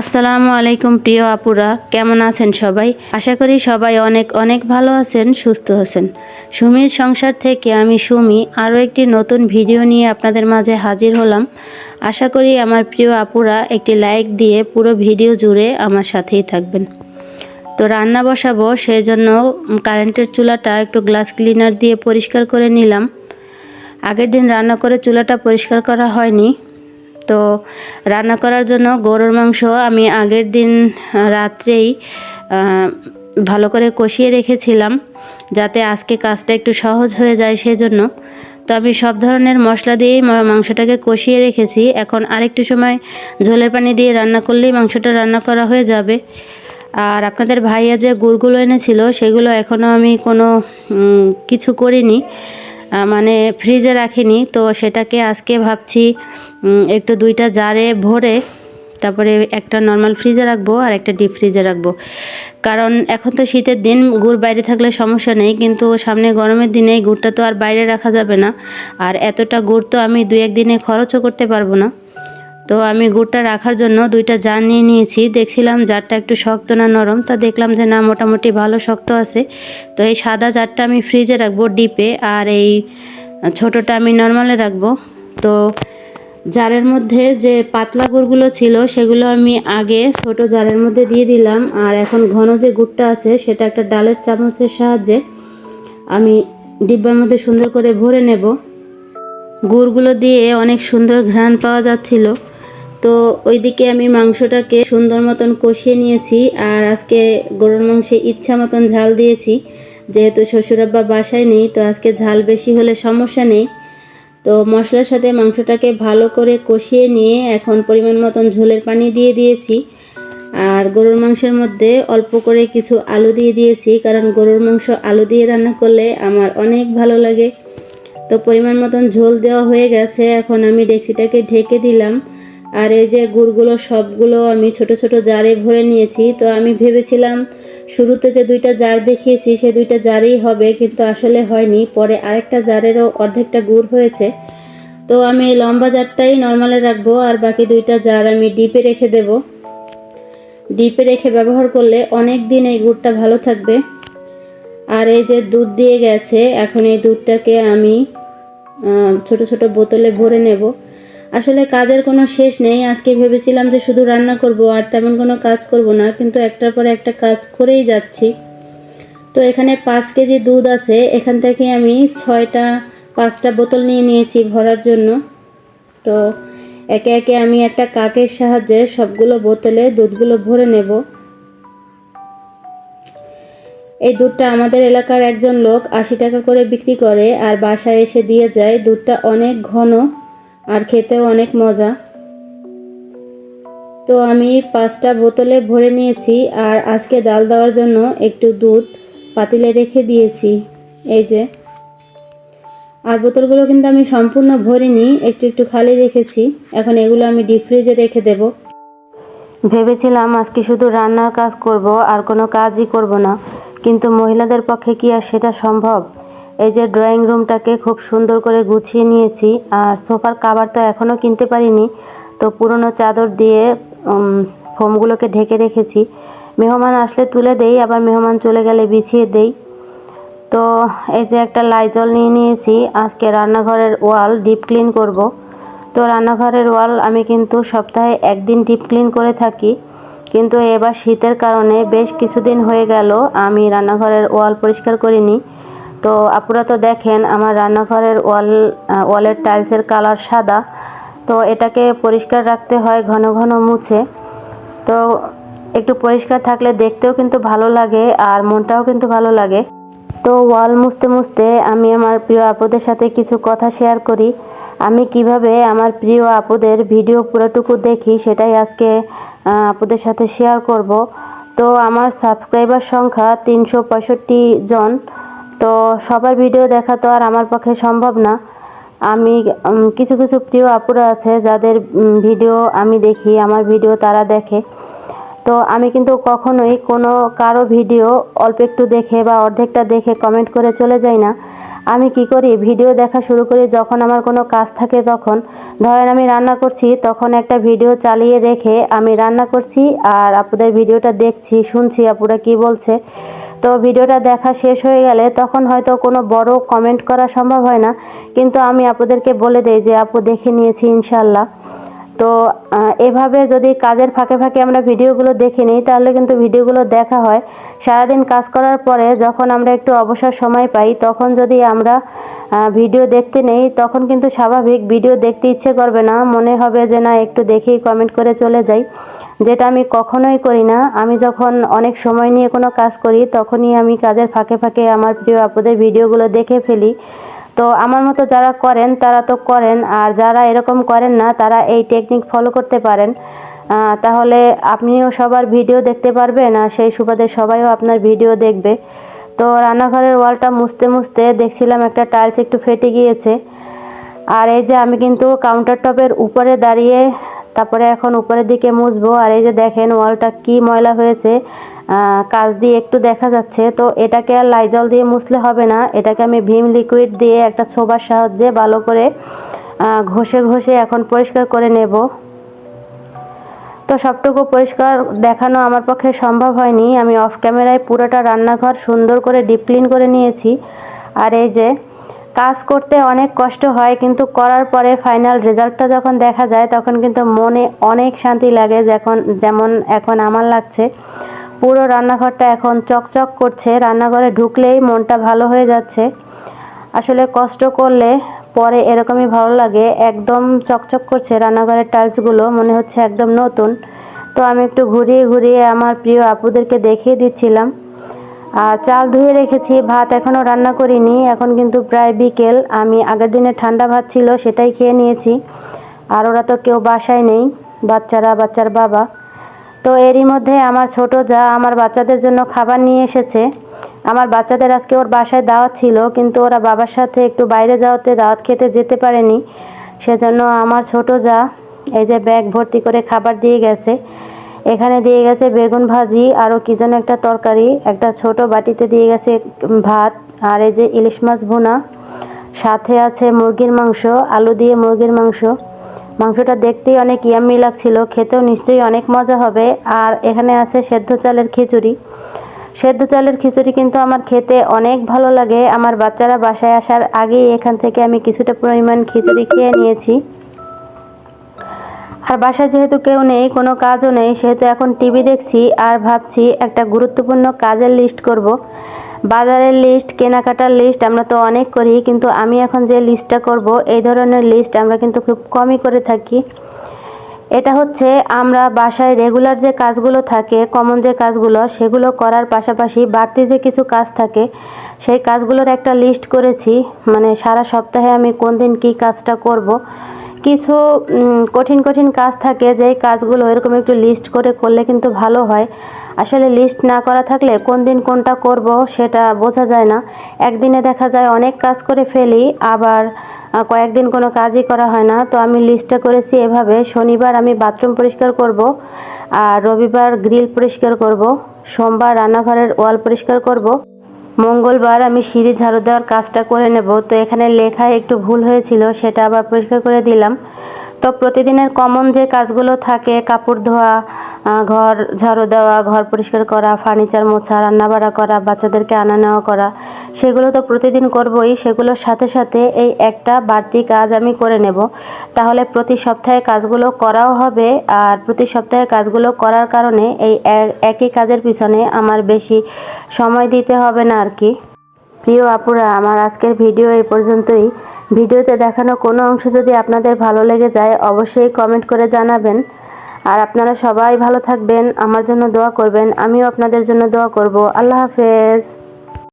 আসসালামু আলাইকুম প্রিয় আপুরা, কেমন আছেন সবাই? আশা করি সবাই অনেক অনেক ভালো আছেন, সুস্থ আছেন। সুমির সংসার থেকে আমি সুমি আরও একটি নতুন ভিডিও নিয়ে আপনাদের মাঝে হাজির হলাম। আশা করি আমার প্রিয় আপুরা একটি লাইক দিয়ে পুরো ভিডিও জুড়ে আমার সাথেই থাকবেন। তো রান্না বসাবো সেই জন্য কারেন্টের চুলাটা একটু গ্লাস ক্লিনার দিয়ে পরিষ্কার করে নিলাম। আগের দিন রান্না করে চুলাটা পরিষ্কার করা হয়নি। তো রান্না করার জন্য গরুর মাংস আমি আগের দিন রাত্রেই ভালো করে কষিয়ে রেখেছিলাম যাতে আজকে কাজটা একটু সহজ হয়ে যায় সেজন্য। তো আমি সব ধরনের মশলা দিয়েই মাংসটাকে কষিয়ে রেখেছি। এখন আরেকটু সময় ঝোলের পানি দিয়ে রান্না করলেই মাংসটা রান্না করা হয়ে যাবে। আর আপনাদের ভাইয়া যে গুড়গুলো এনেছিল সেগুলো এখনও আমি কোনো কিছু করিনি। মানে ফ্রিজে রাখিনি, তো সেটাকে আজকে ভাবছি একটু দুইটা জারে ভরে তারপরে একটা নর্মাল ফ্রিজে রাখব আর একটা ডিপ ফ্রিজে রাখব। কারণ এখন তো শীতের দিন, গুড় বাইরে থাকলে সমস্যা নেই, কিন্তু সামনে গরমের দিনে গুড়টা তো আর বাইরে রাখা যাবে না। আর এতটা গুড় তো আমি দু একদিনে খরচও করতে পারব না। তো আমি গুড়টা রাখার জন্য দুইটা জার নিয়ে নিয়েছি। দেখছিলাম জারটা একটু শক্ত না নরম, তা দেখলাম যে না, মোটামুটি ভালো শক্ত আছে। তো এই সাদা জারটা আমি ফ্রিজে রাখব ডিপে, আর এই ছোটোটা আমি নর্মালে রাখব। তো জারের মধ্যে যে পাতলা গুড়গুলো ছিল, সেগুলো আমি আগে ছোট জারের মধ্যে দিয়ে দিলাম। আর এখন ঘন যে গুড়টা আছে, সেটা একটা ডালের চামচের সাহায্যে আমি ডিব্বার মধ্যে সুন্দর করে ভরে নেব। গুড়গুলো দিয়ে অনেক সুন্দর ঘ্রাণ পাওয়া যাচ্ছিল। তো ওইদিকে আমি মাংসটাকে সুন্দর মতন কষিয়ে নিয়েছি আর আজকে গরুর মাংসে ইচ্ছা মতন ঝাল দিয়েছি। যেহেতু শ্বশুরাব্বা বাসায় নেই, তো আজকে ঝাল বেশি হলে সমস্যা নেই। তো মশলার সাথে মাংসটাকে ভালো করে কষিয়ে নিয়ে এখন পরিমাণ মতন ঝোলের পানি দিয়ে দিয়েছি। আর গরুর মাংসের মধ্যে অল্প করে কিছু আলু দিয়ে দিয়েছি, কারণ গরুর মাংস আলু দিয়ে রান্না করলে আমার অনেক ভালো লাগে। তো পরিমাণ মতন ঝোল দেওয়া হয়ে গেছে, এখন আমি ডেক্সিটাকে ঢেকে দিলাম। আর এই যে গুড়গুলো সবগুলো আমি ছোট ছোট জারে ভরে নিয়েছি, তো আমি ভেবেছিলাম শুরুতে যে দুইটা জার দেখিয়েছি, সে দুইটা জারেই হবে, কিন্তু আসলে হয়নি। পরে আরেকটা জারেরও অর্ধেকটা গুড় হয়েছে। তো আমি লম্বা জারটাই নর্মালে রাখব, আর বাকি দুইটা জার আমি ডিপে রেখে দেব। ডিপে রেখে ব্যবহার করলে অনেক দিন এই গুড়টা ভালো থাকবে। আর এই যে দুধ দিয়ে গেছে, এখন এই দুধটাকে আমি ছোট ছোট বোতলে ভরে নেব। আসলে কাজের কোনো শেষ নেই। আজকে ভেবেছিলাম যে শুধু রান্না করব আর তেমন কোনো কাজ করব না, কিন্তু একটার পর একটা কাজ করেই যাচ্ছি। তো এখানে পাঁচ কেজি দুধ আছে। এখান থেকে আমি ছয়টা, পাঁচটা বোতল নিয়ে নিয়েছি ভরার জন্য। তো একে একে আমি একটা কাকের সাহায্যে সবগুলো বোতলে দুধগুলো ভরে নেব। এই দুধটা আমাদের এলাকার একজন লোক আশি টাকা করে বিক্রি করে আর বাসায় এসে দিয়ে যায়। দুধটা অনেক ঘন। আর খেতেও অনেক মজা। তো আমি পাঁচটা বোতলে ভরে নিয়েছি আর আজকে ডাল দেওয়ার জন্য একটু দুধ পাতিলে রেখে দিয়েছি। এই যে। আর বোতলগুলো কিন্তু আমি সম্পূর্ণ ভরিনি, একটু একটু খালি রেখেছি। এখন এগুলো আমি ডিপ ফ্রিজে রেখে দেব। ভেবেছিলাম আজকে শুধু রান্নার কাজ করব, আর কোনো কাজই করব না। কিন্তু মহিলাদের পক্ষে কি আর সেটা সম্ভব? এই যে ড্রয়িং রুমটাকে খুব সুন্দর করে গুছিয়ে নিয়েছি, আর সোফার কাবার তো এখনও কিনতে পারিনি, তো পুরনো চাদর দিয়ে ফোমগুলোকে ঢেকে রেখেছি। মেহমান আসলে তুলে দেই, আবার মেহমান চলে গেলে বিছিয়ে দেই। তো এই যে একটা লাইজল নিয়ে নিয়েছি, আজকে রান্নাঘরের ওয়াল ডিপ ক্লিন করব। তো রান্নাঘরের ওয়াল আমি কিন্তু সপ্তাহে একদিন ডিপ ক্লিন করে থাকি, কিন্তু এবার শীতের কারণে বেশ কিছুদিন হয়ে গেল আমি রান্নাঘরের ওয়াল পরিষ্কার করিনি। তো আপনারা তো দেখেন, আমার রান্নাঘরের ওয়াল ওয়ালের টাইলসের কালার সাদা। তো এটাকে পরিষ্কার রাখতে হয় ঘন ঘন মুছে। তো একটু পরিষ্কার থাকলে দেখতেও কিন্তু ভালো লাগে আর মনটাও কিন্তু ভালো লাগে। তো ওয়াল মুছতে মুছতে আমি আমার প্রিয় আপুদের সাথে কিছু কথা শেয়ার করি। আমি কীভাবে আমার প্রিয় আপুদের ভিডিও পুরোটুকু দেখি সেটাই আজকে আপুদের সাথে শেয়ার করব। তো আমার সাবস্ক্রাইবার সংখ্যা তিনশো পঁয়ষট্টি জন। তো সবার ভিডিও দেখা তো আর আমার পক্ষে সম্ভব না। আমি কিছু কিছু প্রিয় আপুরা আছে যাদের ভিডিও আমি দেখি, আমার ভিডিও তারা দেখে। তো আমি কিন্তু কখনোই কোনো কারও ভিডিও অল্প একটু দেখে বা অর্ধেকটা দেখে কমেন্ট করে চলে যাই না। আমি কি করি, ভিডিও দেখা শুরু করি, যখন আমার কোনো কাজ থাকে তখন। ধরেন আমি রান্না করছি, তখন একটা ভিডিও চালিয়ে রেখে আমি রান্না করছি আর আপুদের ভিডিওটা দেখছি, শুনছি আপুরা কি বলছে। তো ভিডিওটা দেখা শেষ হয়ে গেলে তখন হয়তো কোনো বড় কমেন্ট করা সম্ভব হয় না। কিন্তু আমি আপুদেরকে বলে দেই যে আপু দেখে নিয়েছি ইনশাল্লাহ তো এভাবে যদি কাজের ফাঁকে ফাঁকে আমরা ভিডিওগুলো দেখে নিই, তাহলে কিন্তু ভিডিওগুলো দেখা হয়। সারাদিন কাজ করার পরে যখন আমরা একটু অবসর সময় পাই, তখন যদি আমরা ভিডিও দেখতে নেই, তখন কিন্তু স্বাভাবিক ভিডিও দেখতে ইচ্ছে করবে না। মনে হবে যে, না, একটু দেখেই কমেন্ট করে চলে যাই। যেটা আমি কখনোই করি না। আমি যখন অনেক সময় নিয়ে কোনো কাজ করি, তখনই আমি কাজের ফাঁকে ফাঁকে আমার প্রিয় আপুদের ভিডিওগুলো দেখে ফেলি। তো আমার মতো যারা করেন, তারা তো করেন। আর যারা এরকম করেন না, তারা এই টেকনিক ফলো করতে পারেন। তাহলে আপনিও সবার ভিডিও দেখতে পারবেন আর সেই সুবাদে সবাইও আপনার ভিডিও দেখবে। তো রান্নাঘরের ওয়ালটা মুছতে মুছতে দেখছিলাম একটা টাইলস একটু ফেটে গিয়েছে। আর এই যে আমি কিন্তু কাউন্টার টপের উপরে দাঁড়িয়ে, তারপরে এখন উপরের দিকে মুছবো। আর এই যে দেখেন ওয়ালটা কি ময়লা হয়েছে। কাজ দিয়ে একটু দেখা যাচ্ছে, তো এটাকে আর লাইজল দিয়ে মুছলে হবে না। এটাকে আমি ভীম লিকুইড দিয়ে একটা ছোবার সাহায্যে ভালো করে ঘষে ঘষে এখন পরিষ্কার করে নেব। তো সবটুকু পরিষ্কার দেখানো আমার পক্ষে সম্ভব হয়নি। আমি অফ ক্যামেরায় পুরোটা রান্নাঘর সুন্দর করে ডিপ ক্লিন করে নিয়েছি। আর এই যে, কাজ করতে অনেক কষ্ট হয়, কিন্তু করার পরে ফাইনাল রেজাল্টটা যখন দেখা যায়, তখন কিন্তু মনে অনেক শান্তি লাগে, যখন, যেমন এখন আমার লাগছে। পুরো রান্নাঘরটা এখন চকচক করছে। রান্নাঘরে ঢুকলেই মনটা ভালো হয়ে যাচ্ছে। আসলে কষ্ট করলে পরে এরকমই ভালো লাগে। একদম চকচক করছে রান্নাঘরের টাইলসগুলো, মনে হচ্ছে একদম নতুন। তো আমি একটু ঘুরিয়ে ঘুরিয়ে আমার প্রিয় আপুদেরকে দেখিয়ে দিচ্ছিলাম। আর চাল ধুয়ে রেখেছি, ভাত এখনও রান্না করিনি। এখন কিন্তু প্রায় বিকেল। আমি আগের দিনে ঠান্ডা ভাত ছিল, সেটাই খেয়ে নিয়েছি। আর ওরা তো কেউ বাসায় নেই, বাচ্চারা, বাচ্চার বাবা। তো এরই মধ্যে আমার ছোট যা আমার বাচ্চাদের জন্য খাবার নিয়ে এসেছে। আমার বাচ্চাদের আজকে ওর বাসায় দাওয়াত ছিল, কিন্তু ওরা বাবার সাথে একটু বাইরে যাওয়াতে দাওয়াত খেতে যেতে পারেনি। সেজন্য আমার ছোট যা এই যে ব্যাগ ভর্তি করে খাবার দিয়ে গেছে। এখানে দিয়ে গেছে বেগুন ভাজি আরও কি যেন একটা তরকারি, একটা ছোট বাটিতে দিয়ে গেছে ভাত আর এই যে ইলিশ মাছ ভুনা। সাথে আছে মুরগির মাংস, আলু দিয়ে মুরগির মাংস। মাংসটা দেখতেই অনেক ইয়াম্মি লাগছিল, খেতেও নিশ্চয়ই অনেক মজা হবে। আর এখানে আছে সেদ্ধ চালের খিচুড়ি। সেদ্ধ চালের খিচুড়ি কিন্তু আমার খেতে অনেক ভালো লাগে। আমার বাচ্চারা বাসায় আসার আগেই এখান থেকে আমি কিছুটা পরিমাণ খিচুড়ি খেয়ে নিয়েছি। আর বাসায় যেহেতু কেউ নেই, কোনো কাজও নেই, সেহেতু এখন টিভি দেখছি আর ভাবছি একটা গুরুত্বপূর্ণ কাজের লিস্ট করব। বাজারের লিস্ট কেনাকাটার লিস্ট আমরা তো অনেক করি, কিন্তু আমি এখন যে লিস্টটা করব, এই ধরনের লিস্ট আমরা কিন্তু খুব কমই করে থাকি। এটা হচ্ছে আমরা বাসায় রেগুলার যে কাজগুলো থাকে কমন যে কাজগুলো, সেগুলো করার পাশাপাশি বাড়তি যে কিছু কাজ থাকে, সেই কাজগুলোর একটা লিস্ট করেছি। মানে সারা সপ্তাহে আমি কোন দিন কী কাজটা করব। কিছু কঠিন কঠিন কাজ থাকে, যেই কাজগুলো এরকম একটু লিস্ট করে করলে কিন্তু ভালো হয়। আসলে লিস্ট না করা থাকলে কোন দিন কোনটা করব সেটা বোঝা যায় না। একদিনে দেখা যায় অনেক কাজ করে ফেলি, আবার কয়েকদিন কোনো কাজই করা হয় না। তো আমি লিস্টটা করেছি এভাবে, শনিবার আমি বাথরুম পরিষ্কার করব, আর রবিবার গ্রিল পরিষ্কার করব, সোমবার রান্নাঘরের ওয়াল পরিষ্কার করব, মঙ্গলবার আমি সিঁড়ি ঝাড়ু দেওয়ার কাজটা করে নেব। তো এখানে লেখায় একটু ভুল হয়েছিল, সেটা আবার পরিষ্কার করে দিলাম। তো প্রতিদিনের কমন যে কাজগুলো থাকে, কাপড় ধোয়া ঘর ঝাড়ু দেওয়া, ঘর পরিষ্কার করা, ফার্নিচার মোছা, রান্নাবাড়া করা, বাচ্চাদেরকে আনা নেওয়া করা, সেগুলো তো প্রতিদিন করবই। সেগুলোর সাথে সাথে এই একটা বাড়তি কাজ আমি করে নেব। তাহলে প্রতি সপ্তাহে কাজগুলো করাও হবে আর প্রতি সপ্তাহে কাজগুলো করার কারণে এই এক- একই কাজের পিছনে আমার বেশি সময় দিতে হবে না আর কি। প্রিয় আপুরা, আমার আজকের ভিডিও এই পর্যন্তই। ভিডিওতে দেখানো কোনো অংশ যদি আপনাদের ভালো লেগে যায়, অবশ্যই কমেন্ট করে জানাবেন। আর আপনারা সবাই ভালো থাকবেন, আমার জন্য দোয়া করবেন, আমিও আপনাদের জন্য দোয়া করব। আল্লাহ হাফেজ।